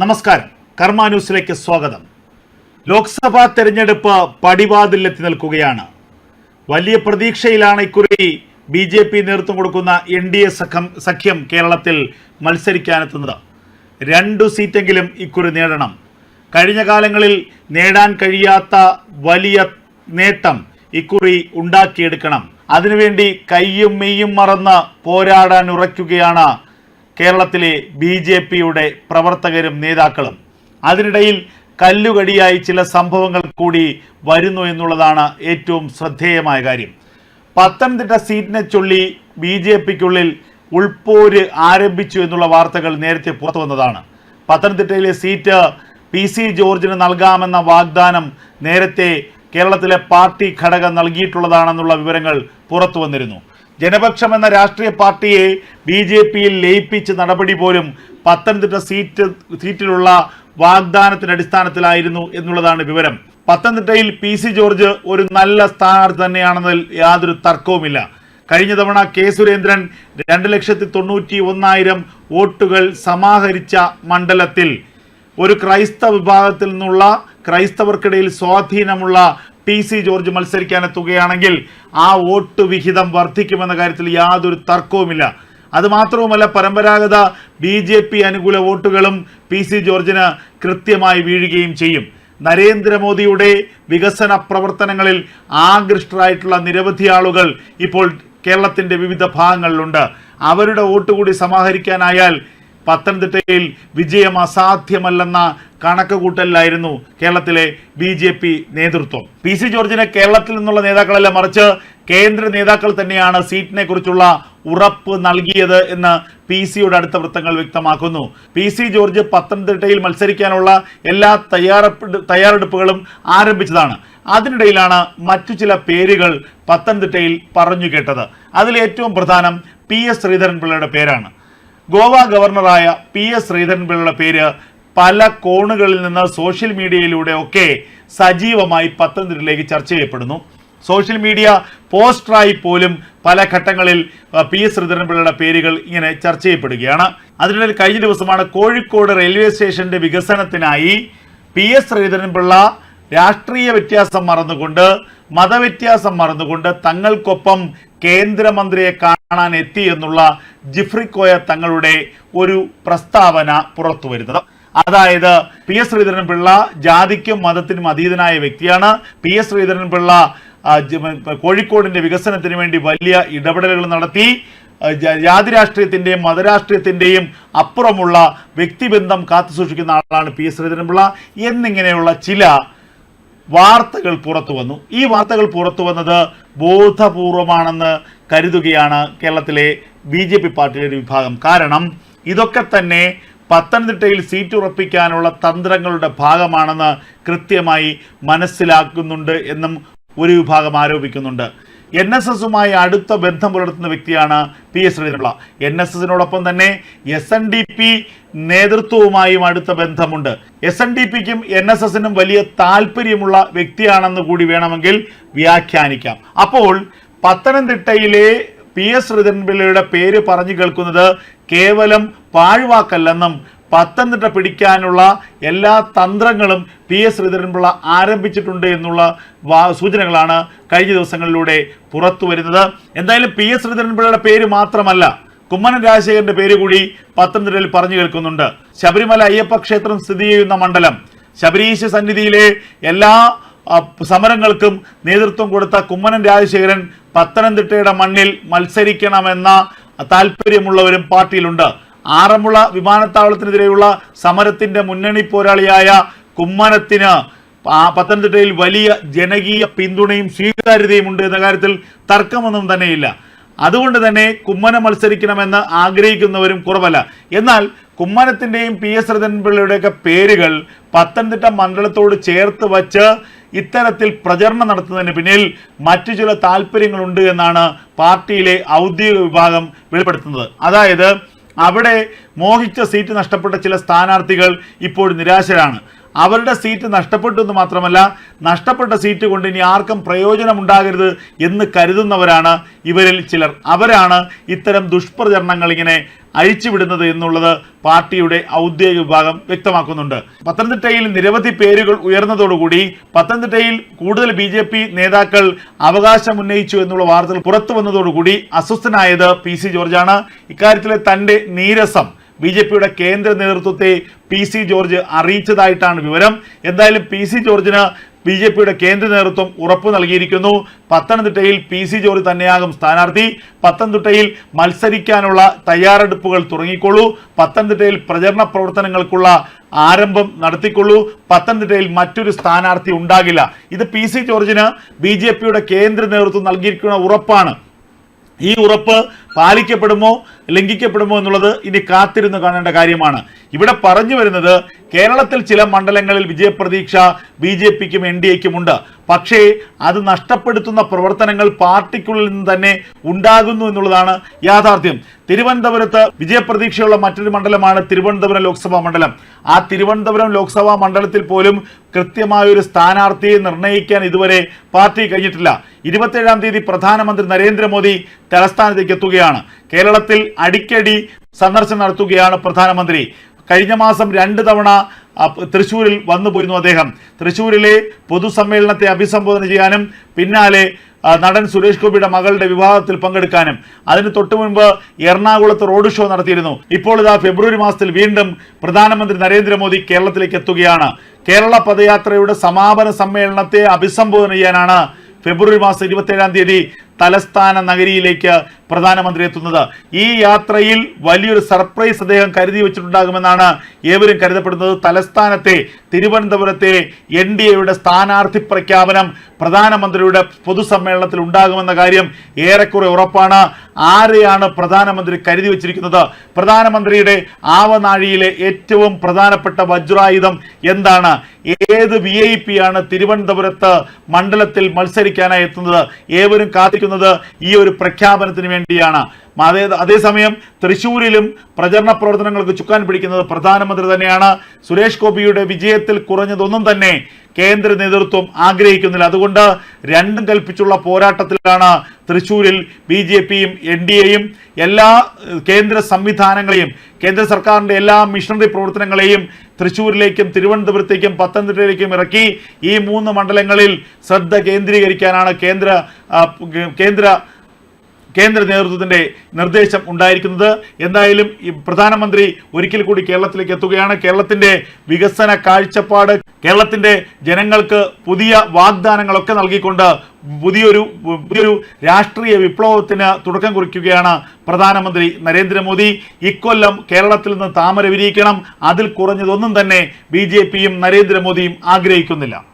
നമസ്കാരം. കർമ്മ ന്യൂസിലേക്ക് സ്വാഗതം. ലോക്സഭാ തെരഞ്ഞെടുപ്പ് പടിവാതിലെത്തി നിൽക്കുകയാണ്. വലിയ പ്രതീക്ഷയിലാണ് ഇക്കുറി ബി ജെ പി നേതൃത്വം കൊടുക്കുന്ന എൻ ഡി എ സഖം സഖ്യം കേരളത്തിൽ മത്സരിക്കാനെത്തുന്നത്. രണ്ടു സീറ്റെങ്കിലും ഇക്കുറി നേടണം. കഴിഞ്ഞ കാലങ്ങളിൽ നേടാൻ കഴിയാത്ത വലിയ നേട്ടം ഇക്കുറി ഉണ്ടാക്കിയെടുക്കണം. അതിനുവേണ്ടി കയ്യും മെയ്യും മറന്ന് പോരാടാൻ ഉറയ്ക്കുകയാണ് കേരളത്തിലെ ബി ജെ പിയുടെ പ്രവർത്തകരും നേതാക്കളും. അതിനിടയിൽ കല്ലുകടിയായി ചില സംഭവങ്ങൾ കൂടി വരുന്നു എന്നുള്ളതാണ് ഏറ്റവും ശ്രദ്ധേയമായ കാര്യം. പത്തനംതിട്ട സീറ്റിനെ ചൊല്ലി ബി ജെ പിക്കുള്ളിൽ ഉൾപ്പോര് ആരംഭിച്ചു എന്നുള്ള വാർത്തകൾ നേരത്തെ പുറത്തു വന്നതാണ്. പത്തനംതിട്ടയിലെ സീറ്റ് പി സി ജോർജിന് നൽകാമെന്ന വാഗ്ദാനം നേരത്തെ കേരളത്തിലെ പാർട്ടി ഘടകം നൽകിയിട്ടുള്ളതാണെന്നുള്ള വിവരങ്ങൾ പുറത്തു വന്നിരുന്നു. ജനപക്ഷം എന്ന രാഷ്ട്രീയ പാർട്ടിയെ ബി ജെ പിയിൽ ലയിപ്പിച്ച നടപടി പോലും പത്തനംതിട്ട സീറ്റ് സീറ്റിലുള്ള വാഗ്ദാനത്തിന്റെ അടിസ്ഥാനത്തിലായിരുന്നു എന്നുള്ളതാണ് വിവരം. പത്തനംതിട്ടയിൽ പി സി ജോർജ് ഒരു നല്ല സ്ഥാനാർത്ഥി തന്നെയാണെന്നതിൽ യാതൊരു തർക്കവുമില്ല. കഴിഞ്ഞ തവണ കെ സുരേന്ദ്രൻ രണ്ട് ലക്ഷത്തി തൊണ്ണൂറ്റി ഒന്നായിരം വോട്ടുകൾ സമാഹരിച്ച മണ്ഡലത്തിൽ ഒരു ക്രൈസ്തവ വിഭാഗത്തിൽ നിന്നുള്ള ക്രൈസ്തവർക്കിടയിൽ സ്വാധീനമുള്ള പി സി ജോർജ് മത്സരിക്കാനെത്തുകയാണെങ്കിൽ ആ വോട്ട് വിഹിതം വർദ്ധിക്കുമെന്ന കാര്യത്തിൽ യാതൊരു തർക്കവുമില്ല. അത് മാത്രവുമല്ല പരമ്പരാഗത ബി ജെ പി അനുകൂല വോട്ടുകളും പി സി ജോർജിന് കൃത്യമായി വീഴുകയും ചെയ്യും. നരേന്ദ്രമോദിയുടെ വികസന പ്രവർത്തനങ്ങളിൽ ആകൃഷ്ടരായിട്ടുള്ള നിരവധി ആളുകൾ ഇപ്പോൾ കേരളത്തിന്റെ വിവിധ ഭാഗങ്ങളിലുണ്ട്. അവരുടെ വോട്ട് കൂടി സമാഹരിക്കാനായാൽ പത്തനംതിട്ടയിൽ വിജയം അസാധ്യമല്ലെന്ന കണക്ക് കൂട്ടലിലായിരുന്നു കേരളത്തിലെ ബി ജെ പി നേതൃത്വം. പി സി ജോർജിനെ കേരളത്തിൽ നിന്നുള്ള നേതാക്കളല്ല മറിച്ച് കേന്ദ്ര നേതാക്കൾ തന്നെയാണ് സീറ്റിനെ കുറിച്ചുള്ള ഉറപ്പ് നൽകിയത് എന്ന് പി സിയുടെ അടുത്ത വൃത്തങ്ങൾ വ്യക്തമാക്കുന്നു. പി സി ജോർജ് പത്തനംതിട്ടയിൽ മത്സരിക്കാനുള്ള എല്ലാ തയ്യാറെ തയ്യാറെടുപ്പുകളും ആരംഭിച്ചതാണ്. അതിനിടയിലാണ് മറ്റു ചില പേരുകൾ പത്തനംതിട്ടയിൽ പറഞ്ഞു കേട്ടത്. അതിൽ ഏറ്റവും പ്രധാനം പി എസ് ശ്രീധരൻപിള്ളയുടെ പേരാണ്. ഗോവ ഗവർണറായ പി എസ് ശ്രീധരൻപിള്ളയുടെ പേര് പല കോണുകളിൽ നിന്ന് സോഷ്യൽ മീഡിയയിലൂടെ ഒക്കെ സജീവമായി പത്തനംതിട്ടയിലേക്ക് ചർച്ച ചെയ്യപ്പെടുന്നു. സോഷ്യൽ മീഡിയ പോസ്റ്ററായി പോലും പല ഘട്ടങ്ങളിൽ പി എസ് ശ്രീധരൻപിള്ളയുടെ പേരുകൾ ഇങ്ങനെ ചർച്ച ചെയ്യപ്പെടുകയാണ്. അതിനിടയിൽ കഴിഞ്ഞ ദിവസമാണ് കോഴിക്കോട് റെയിൽവേ സ്റ്റേഷന്റെ വികസനത്തിനായി പി എസ് ശ്രീധരൻപിള്ള രാഷ്ട്രീയ വ്യത്യാസം മറന്നുകൊണ്ട് മതവ്യത്യാസം മറന്നുകൊണ്ട് തങ്ങൾക്കൊപ്പം കേന്ദ്രമന്ത്രിയെ കാണാൻ എത്തി എന്നുള്ള ജിഫ്രിക്കോയ തങ്ങളുടെ ഒരു പ്രസ്താവന പുറത്തു വരുന്നത്. അതായത് പി എസ് ശ്രീധരൻ ശ്രീധരൻപിള്ള ജാതിക്കും മതത്തിനും അതീതനായ വ്യക്തിയാണ്. പി എസ് ശ്രീധരൻ പിള്ള കോഴിക്കോടിന്റെ വികസനത്തിന് വേണ്ടി വലിയ ഇടപെടലുകൾ നടത്തി. ജാതി രാഷ്ട്രീയത്തിന്റെയും മതരാഷ്ട്രീയത്തിന്റെയും അപ്പുറമുള്ള വ്യക്തിബന്ധം കാത്തുസൂക്ഷിക്കുന്ന ആളാണ് പി എസ് ശ്രീധരൻപിള്ള എന്നിങ്ങനെയുള്ള ചില വാർത്തകൾ പുറത്തു വന്നു. ഈ വാർത്തകൾ പുറത്തു വന്നത് ബോധപൂർവമാണെന്ന് കരുതുകയാണ് കേരളത്തിലെ ബി ജെ പി പാർട്ടിയുടെ വിഭാഗം. കാരണം ഇതൊക്കെ തന്നെ പത്തനംതിട്ടയിൽ സീറ്റ് ഉറപ്പിക്കാനുള്ള തന്ത്രങ്ങളുടെ ഭാഗമാണെന്ന് കൃത്യമായി മനസ്സിലാക്കുന്നുണ്ട് എന്നും ഒരു വിഭാഗം ആരോപിക്കുന്നുണ്ട്. എൻ എസ് എസുമായി അടുത്ത ബന്ധം പുലർത്തുന്ന വ്യക്തിയാണ് P S Sreedharan Pillai. N S എസിനോടൊപ്പം തന്നെ എസ് എൻ ഡി പി നേതൃത്വവുമായും അടുത്ത ബന്ധമുണ്ട്. എസ് എൻ ഡി പിക്കും എൻ എസ് എസിനും വലിയ താല്പര്യമുള്ള വ്യക്തിയാണെന്ന് കൂടി വേണമെങ്കിൽ വ്യാഖ്യാനിക്കാം. അപ്പോൾ പത്തനംതിട്ടയിലെ പി എസ് ശ്രീധരൻപിള്ളയുടെ പേര് പറഞ്ഞു കേൾക്കുന്നത് കേവലം പാഴ്വാക്കല്ലെന്നും പത്തനംതിട്ട പിടിക്കാനുള്ള എല്ലാ തന്ത്രങ്ങളും പി എസ് ശ്രീധരൻപിള്ള ആരംഭിച്ചിട്ടുണ്ട് എന്നുള്ള സൂചനകളാണ് കഴിഞ്ഞ ദിവസങ്ങളിലൂടെ പുറത്തു വരുന്നത്. എന്തായാലും പി എസ് ശ്രീധരൻപിള്ളയുടെ പേര് മാത്രമല്ല കുമ്മനം രാജശേഖരന്റെ പേര് കൂടി പത്തനംതിട്ടയിൽ പറഞ്ഞു കേൾക്കുന്നുണ്ട്. ശബരിമല അയ്യപ്പ ക്ഷേത്രം സ്ഥിതി ചെയ്യുന്ന മണ്ഡലം ശബരീശ സന്നിധിയിലെ എല്ലാ സമരങ്ങൾക്കും നേതൃത്വം കൊടുത്ത കുമ്മനം രാജശേഖരൻ പത്തനംതിട്ടയുടെ മണ്ണിൽ മത്സരിക്കണമെന്ന താല്പര്യമുള്ളവരും പാർട്ടിയിലുണ്ട്. ആറന്മുള വിമാനത്താവളത്തിനെതിരെയുള്ള സമരത്തിന്റെ മുന്നണി പോരാളിയായ കുമ്മനത്തിന് പത്തനംതിട്ടയിൽ വലിയ ജനകീയ പിന്തുണയും സ്വീകാര്യതയും ഉണ്ട് എന്ന കാര്യത്തിൽ തർക്കമൊന്നും തന്നെയില്ല. അതുകൊണ്ട് തന്നെ കുമ്മനം മത്സരിക്കണമെന്ന് ആഗ്രഹിക്കുന്നവരും കുറവല്ല. എന്നാൽ കുമ്മനത്തിന്റെയും പി എസ് ശ്രീധരൻപിള്ളയുടെയൊക്കെ പേരുകൾ പത്തനംതിട്ട മണ്ഡലത്തോട് ചേർത്ത് വച്ച് ഇത്തരത്തിൽ പ്രചരണം നടത്തുന്നതിന് പിന്നിൽ മറ്റു ചില താല്പര്യങ്ങളുണ്ട് എന്നാണ് പാർട്ടിയിലെ ഔദ്യോഗിക വിഭാഗം വെളിപ്പെടുത്തുന്നത്. അതായത് അവിടെ മോഹിച്ച സീറ്റ് നഷ്ടപ്പെട്ട ചില സ്ഥാനാർത്ഥികൾ ഇപ്പോൾ നിരാശരാണ്. അവരുടെ സീറ്റ് നഷ്ടപ്പെട്ടു എന്ന് മാത്രമല്ല നഷ്ടപ്പെട്ട സീറ്റ് കൊണ്ട് ഇനി ആർക്കും പ്രയോജനം ഉണ്ടാകരുത് എന്ന് കരുതുന്നവരാണ് ഇവരിൽ ചിലർ. അവരാണ് ഇത്തരം ദുഷ്പ്രചരണങ്ങൾ ഇങ്ങനെ അഴിച്ചുവിടുന്നത് എന്നുള്ളത് പാർട്ടിയുടെ ഔദ്യോഗിക വിഭാഗം വ്യക്തമാക്കുന്നുണ്ട്. പത്തനംതിട്ടയിൽ നിരവധി പേരുകൾ ഉയർന്നതോടുകൂടി പത്തനംതിട്ടയിൽ കൂടുതൽ ബി ജെ പി നേതാക്കൾ അവകാശം ഉന്നയിച്ചു എന്നുള്ള വാർത്തകൾ പുറത്തു വന്നതോടുകൂടി അസ്വസ്ഥനായത് പി സി ജോർജാണ്. ഇക്കാര്യത്തിലെ തന്റെ നീരസം ബി ജെ പിയുടെ കേന്ദ്ര നേതൃത്വത്തെ പി സി ജോർജ് അറിയിച്ചതായിട്ടാണ് വിവരം. എന്തായാലും പി സി ജോർജിന് ബി ജെ പിയുടെ കേന്ദ്ര നേതൃത്വം ഉറപ്പു നൽകിയിരിക്കുന്നു. പത്തനംതിട്ടയിൽ പി സി ജോർജ് തന്നെയാകും സ്ഥാനാർത്ഥി. പത്തനംതിട്ടയിൽ മത്സരിക്കാനുള്ള തയ്യാറെടുപ്പുകൾ തുടങ്ങിക്കൊള്ളൂ. പത്തനംതിട്ടയിൽ പ്രചരണ പ്രവർത്തനങ്ങൾക്കുള്ള ആരംഭം നടത്തിക്കൊള്ളൂ. പത്തനംതിട്ടയിൽ മറ്റൊരു സ്ഥാനാർത്ഥി ഉണ്ടാകില്ല. ഇത് പി സി ജോർജിന് ബി ജെ പിയുടെ കേന്ദ്ര നേതൃത്വം നൽകിയിരിക്കുന്ന ഉറപ്പാണ്. ഈ ഉറപ്പ് പാലിക്കപ്പെടുമോ? ലംഘിക്കപ്പെടുമോ എന്നുള്ളത് ഇനി കാത്തിരുന്ന് കാണേണ്ട കാര്യമാണ്. ഇവിടെ പറഞ്ഞു വരുന്നത് കേരളത്തിൽ ചില മണ്ഡലങ്ങളിൽ വിജയപ്രതീക്ഷ ബി ജെ പിക്കും എൻ ഡി എക്കും ഉണ്ട്. പക്ഷേ അത് നഷ്ടപ്പെടുത്തുന്ന പ്രവർത്തനങ്ങൾ പാർട്ടിക്കുള്ളിൽ നിന്ന് തന്നെ ഉണ്ടാകുന്നു എന്നുള്ളതാണ് യാഥാർത്ഥ്യം. തിരുവനന്തപുരത്ത് വിജയപ്രതീക്ഷയുള്ള മറ്റൊരു മണ്ഡലമാണ് തിരുവനന്തപുരം ലോക്സഭാ മണ്ഡലം. ആ തിരുവനന്തപുരം ലോക്സഭാ മണ്ഡലത്തിൽ പോലും കൃത്യമായ ഒരു സ്ഥാനാർത്ഥിയെ നിർണയിക്കാൻ ഇതുവരെ പാർട്ടി കഴിഞ്ഞിട്ടില്ല. ഇരുപത്തേഴാം തീയതി പ്രധാനമന്ത്രി നരേന്ദ്രമോദി തലസ്ഥാനത്തേക്ക് എത്തുകയാണ്. കേരളത്തിൽ അടിക്കടി സന്ദർശനം നടത്തുകയാണ് പ്രധാനമന്ത്രി. കഴിഞ്ഞ മാസം രണ്ട് തവണ തൃശ്ശൂരിൽ വന്നു പോയിരുന്നു അദ്ദേഹം. തൃശ്ശൂരിലെ പൊതുസമ്മേളനത്തെ അഭിസംബോധന ചെയ്യാനും പിന്നാലെ നടൻ സുരേഷ് ഗോപിയുടെ മകളുടെ വിവാഹത്തിൽ പങ്കെടുക്കാനും. അതിന് തൊട്ടു മുൻപ് എറണാകുളത്ത് റോഡ് ഷോ നടത്തിയിരുന്നു. ഇപ്പോൾ ഇതാ ഫെബ്രുവരി മാസത്തിൽ വീണ്ടും പ്രധാനമന്ത്രി നരേന്ദ്രമോദി കേരളത്തിലേക്ക് എത്തുകയാണ്. കേരള പദയാത്രയുടെ സമാപന സമ്മേളനത്തെ അഭിസംബോധന ചെയ്യാനാണ് ഫെബ്രുവരി മാസം ഇരുപത്തേഴാം തീയതി തലസ്ഥാന നഗരിയിലേക്ക് പ്രധാനമന്ത്രി എത്തുന്നത്. ഈ യാത്രയിൽ വലിയൊരു സർപ്രൈസ് അദ്ദേഹം കരുതി വെച്ചിട്ടുണ്ടാകുമെന്നാണ് ഏവരും കരുതപ്പെടുന്നത്. തലസ്ഥാനത്തെ തിരുവനന്തപുരത്തെ എൻ ഡി എയുടെ സ്ഥാനാർത്ഥി പ്രഖ്യാപനം പ്രധാനമന്ത്രിയുടെ പൊതുസമ്മേളനത്തിൽ ഉണ്ടാകുമെന്ന കാര്യം ഏറെക്കുറെ ഉറപ്പാണ്. ആരെയാണ് പ്രധാനമന്ത്രി കരുതി വച്ചിരിക്കുന്നത്? പ്രധാനമന്ത്രിയുടെ ആവനാഴിയിലെ ഏറ്റവും പ്രധാനപ്പെട്ട വജ്രായുധം എന്താണ്? ഏത് വി ഐ പി ആണ് തിരുവനന്തപുരത്ത് മണ്ഡലത്തിൽ മത്സരിക്കാനായി എത്തുന്നത്? ഏവരും കാത്തിരിക്കുന്നത് ഈ ഒരു പ്രഖ്യാപനത്തിന് വേണ്ടിയാണ്. അതേ അതേസമയം തൃശ്ശൂരിലും പ്രചരണ പ്രവർത്തനങ്ങൾക്ക് ചുക്കാൻ പിടിക്കുന്നത് പ്രധാനമന്ത്രി തന്നെയാണ്. സുരേഷ് ഗോപിയുടെ വിജയത്തിൽ കുറഞ്ഞതൊന്നും തന്നെ കേന്ദ്ര നേതൃത്വം ആഗ്രഹിക്കുന്നില്ല. അതുകൊണ്ട് രണ്ടും കൽപ്പിച്ചുള്ള പോരാട്ടത്തിലാണ് തൃശ്ശൂരിൽ ബി ജെ പിയും എൻ ഡി എയും എല്ലാ കേന്ദ്ര സംവിധാനങ്ങളെയും കേന്ദ്ര സർക്കാരിന്റെ എല്ലാ മിഷണറി പ്രവർത്തനങ്ങളെയും തൃശ്ശൂരിലേക്കും തിരുവനന്തപുരത്തേക്കും പത്തനംതിട്ടയിലേക്കും ഇറക്കി ഈ മൂന്ന് മണ്ഡലങ്ങളിൽ ശ്രദ്ധ കേന്ദ്രീകരിക്കാനാണ് കേന്ദ്ര കേന്ദ്ര കേന്ദ്ര നേതൃത്വത്തിന്റെ നിർദ്ദേശം ഉണ്ടായിരിക്കുന്നത്. എന്തായാലും പ്രധാനമന്ത്രി ഒരിക്കൽ കൂടി കേരളത്തിലേക്ക് എത്തുകയാണ്. കേരളത്തിന്റെ വികസന കാഴ്ചപ്പാട് കേരളത്തിന്റെ ജനങ്ങൾക്ക് പുതിയ വാഗ്ദാനങ്ങളൊക്കെ നൽകിക്കൊണ്ട് പുതിയൊരു പുതിയൊരു രാഷ്ട്രീയ വിപ്ലവത്തിന് തുടക്കം കുറിക്കുകയാണ് പ്രധാനമന്ത്രി നരേന്ദ്രമോദി. ഇക്കൊല്ലം കേരളത്തിൽ നിന്ന് താമര വിരിയിക്കണം അതിൽ കുറഞ്ഞതൊന്നും തന്നെ ബി നരേന്ദ്രമോദിയും ആഗ്രഹിക്കുന്നില്ല.